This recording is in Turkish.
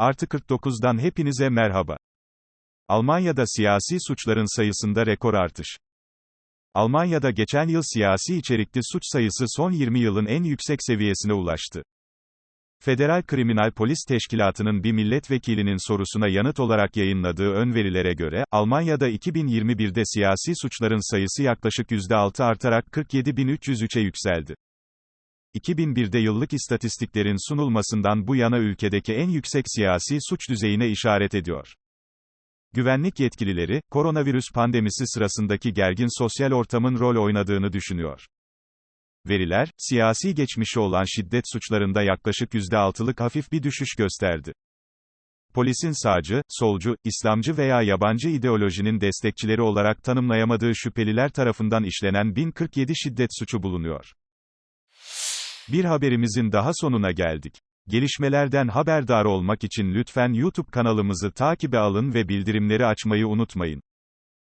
Artı 49'dan hepinize merhaba. Almanya'da siyasi suçların sayısında rekor artış. Almanya'da geçen yıl siyasi içerikli suç sayısı son 20 yılın en yüksek seviyesine ulaştı. Federal Kriminal Polis Teşkilatı'nın bir milletvekilinin sorusuna yanıt olarak yayınladığı ön verilere göre, Almanya'da 2021'de siyasi suçların sayısı yaklaşık %6 artarak 47.303'e yükseldi. 2001'de yıllık istatistiklerin sunulmasından bu yana ülkedeki en yüksek siyasi suç düzeyine işaret ediyor. Güvenlik yetkilileri, koronavirüs pandemisi sırasındaki gergin sosyal ortamın rol oynadığını düşünüyor. Veriler, siyasi geçmişi olan şiddet suçlarında yaklaşık %6'lık hafif bir düşüş gösterdi. Polisin sağcı, solcu, İslamcı veya yabancı ideolojinin destekçileri olarak tanımlayamadığı şüpheliler tarafından işlenen 1047 şiddet suçu bulunuyor. Bir haberimizin daha sonuna geldik. Gelişmelerden haberdar olmak için lütfen YouTube kanalımızı takibe alın ve bildirimleri açmayı unutmayın.